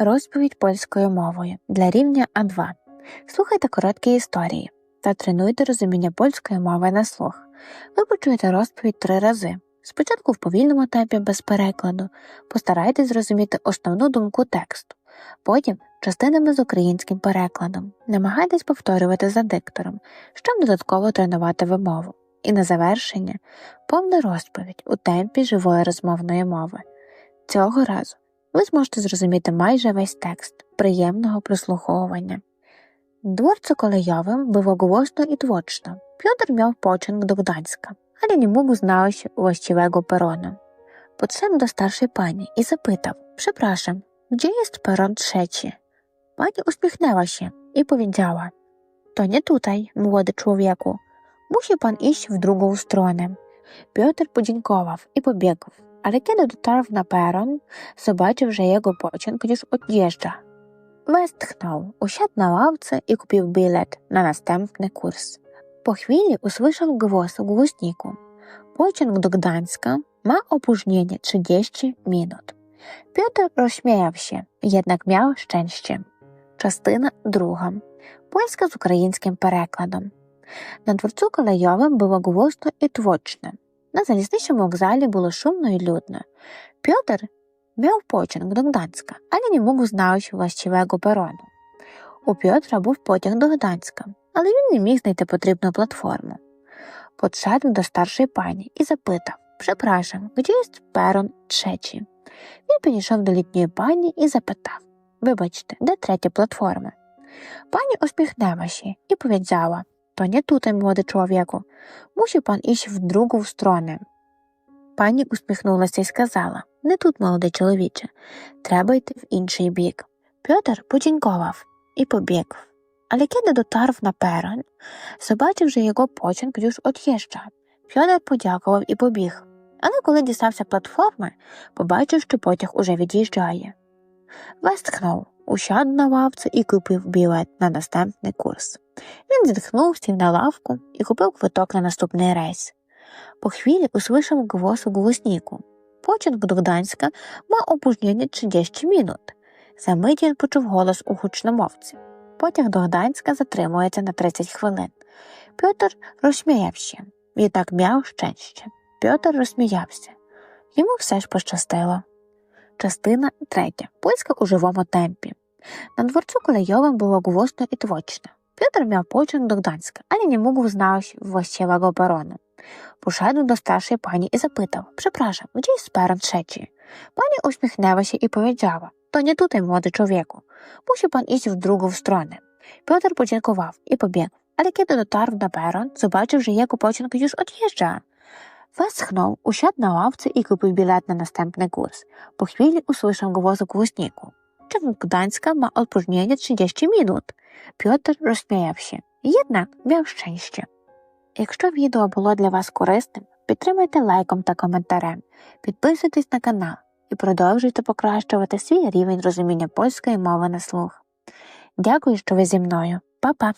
Розповідь польською мовою для рівня А2. Слухайте короткі історії та тренуйте розуміння польської мови на слух. Ви почуєте розповідь три рази. Спочатку в повільному темпі без перекладу. Постарайтесь зрозуміти основну думку тексту. Потім частинами з українським перекладом. Намагайтесь повторювати за диктором, щоб додатково тренувати вимову. І на завершення повна розповідь у темпі живої розмовної мови. Цього разу ви зможете зрозуміти майже весь текст приємного прослуховування. Dworcu kolejowym było głośno i tłoczno. Piotr miał pociąg do Gdańska, ale nie mógł znaleźć właściwego peronu. Podszedł do starszej pani i zapytał, przepraszam, gdzie jest peron trzeci? Pani uśmiechnęła się i powiedziała, to nie tutaj, młody człowieku, musi pan iść w drugą stronę. Piotr podziękował i pobiegł, Ale kiedy dotarł na peron, zobaczył, że jego pociąg już odjeżdża. Westchnął, usiadł na ławce i kupił bilet na następny kurs. Po chwili usłyszał głos w głośniku. Pociąg do Gdańska ma opóźnienie 30 minut. Piotr rozśmiejał się, jednak miał szczęście. Частина друга. Польська з українським перекладом. На дворцю kolejowym було голосно і твочно. На залізничному вокзалі було шумно і людно. Пьотр miał pociąg do Gdańska, ale nie mógł znaleźć właściwego peronu. У Пьотра був потяг до Гданська, але він не міг знайти потрібну платформу. Подшedł до старшої пані і запитав Przepraszam, gdzie jest перон trzeci? Він підійшов до літньої пані і запитав Вибачте, де третя платформа? Пані усміхнула się і powiedziała To nie tutaj, młody człowieku. Musi pan iść w drugą stronę. Пані усміхнулася і сказала Не тут, молодий чоловіче, треба йти в інший бік. Пьотр подякував і побіг. Але kiedy dotarł на перон, побачив, що його потяг już odjeżdża. Пьотр подякував і побіг. Але коли дістався платформи, побачив, що потяг уже від'їжджає. Вестхнув, ущад на лавці і купив білет на наступний курс. Він зітхнув, сів на лавку і купив квиток на наступний рейс. Po chwili usłyszał głos w głośniku. Pociąg do Gdańska ma opóźnienie 30 minut. За мить він почув голос у гучномовці. Потяг до Гданська затримується на 30 хвилин. Пьотр розсміявся. Відтак м'яв щастя. Пьотр розсміявся. Йому все ж пощастило. Частина третя. Польська у живому темпі. Na dworcu kolejowym było głośno i tłoczno. Piotr miał pociąg do Gdańska, ale nie mógł znaleźć właściwego barona. Poszedł do starszej pani i zapytał, przepraszam, gdzie jest baron trzeci? Pani uśmiechnęła się i powiedziała, to nie tutaj, młody człowieku. Musi pan iść w drugą stronę. Piotr podziękował i pobiegł, ale kiedy dotarł na baron, zobaczył, że jego pociąg już odjeżdża. Westchnął, usiadł na ławce i kupił bilet na następny guz. Po chwili usłyszał głos w głośniku. Czemu Gdańska ma opóźnienie 30 minut? Piotr розсміяв się. Jednak miał. Якщо відео було для вас корисним, підтримайте лайком та коментарем, підписуйтесь на канал і продовжуйте покращувати свій рівень розуміння польської мови на слух. Дякую, що ви зі мною. Па-па!